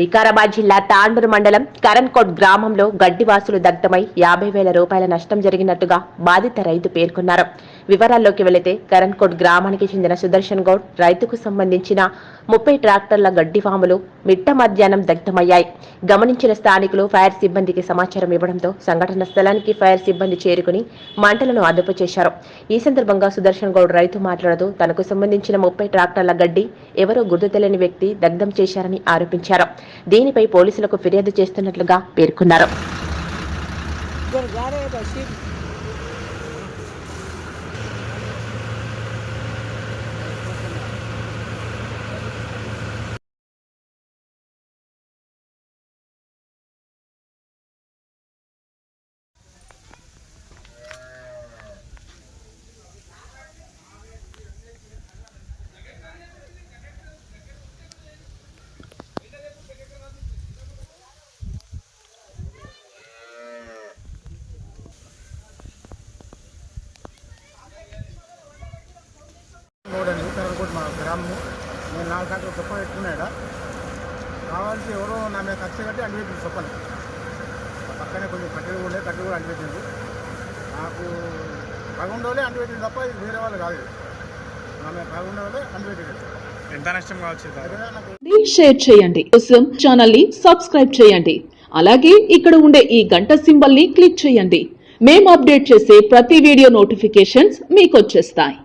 వికారాబాద్ జిల్లా తాండూరు మండలం కరణ్కోట్ గ్రామంలో గడ్డివాసులు దగ్ధమై యాభై వేల రూపాయల నష్టం జరిగినట్టుగా బాధిత రైతు పేర్కొన్నారు. వివరాల్లోకి వెళితే కరణ్కోట్ గ్రామానికి చెందిన సుదర్శన్ గౌడ్ రైతుకు సంబంధించిన ముప్పై ట్రాక్టర్ల గడ్డి ఫాములు మిట్ట మధ్యాహ్నం దగ్ధమయ్యాయి. గమనించిన స్థానికులు ఫైర్ సిబ్బందికి సమాచారం ఇవ్వడంతో సంఘటన స్థలానికి ఫైర్ సిబ్బంది చేరుకుని మంటలను అదుపు చేశారు. ఈ సందర్భంగా సుదర్శన్ గౌడ్ రైతు మాట్లాడుతూ తనకు సంబంధించిన ముప్పై ట్రాక్టర్ల గడ్డి ఎవరో గుర్తు తెలియని వ్యక్తి దగ్ధం చేశారని ఆరోపించారు. దీనిపై పోలీసులకు ఫిర్యాదు చేస్తున్నట్లుగా పేర్కొన్నారు. గ్రామము నేను నాలుగు గంటలు చొప్ప పెట్టుకున్నాడు? కావాల్సి ఎవరో నా మీద కక్ష కట్టి అంటిపెట్టింది చొప్పని. పక్కనే కొంచెం కట్టెలు ఉండే కట్టెలు కూడా అంటిపెట్టింది నాకు పగొండోలే అంటిపెట్టింది తప్ప ఇది వేరే వాళ్ళు కాదు మీద పగొండోలే అంటిపెట్టింది ఎంత నష్టం కావచ్చు షేర్ చేయండి. కోసం ఛానల్ని సబ్స్క్రైబ్ చేయండి. అలాగే ఇక్కడ ఉండే ఈ గంట సింబల్ని క్లిక్ చేయండి. మేము అప్డేట్ చేసే ప్రతి వీడియో నోటిఫికేషన్స్ మీకు వచ్చేస్తాయి.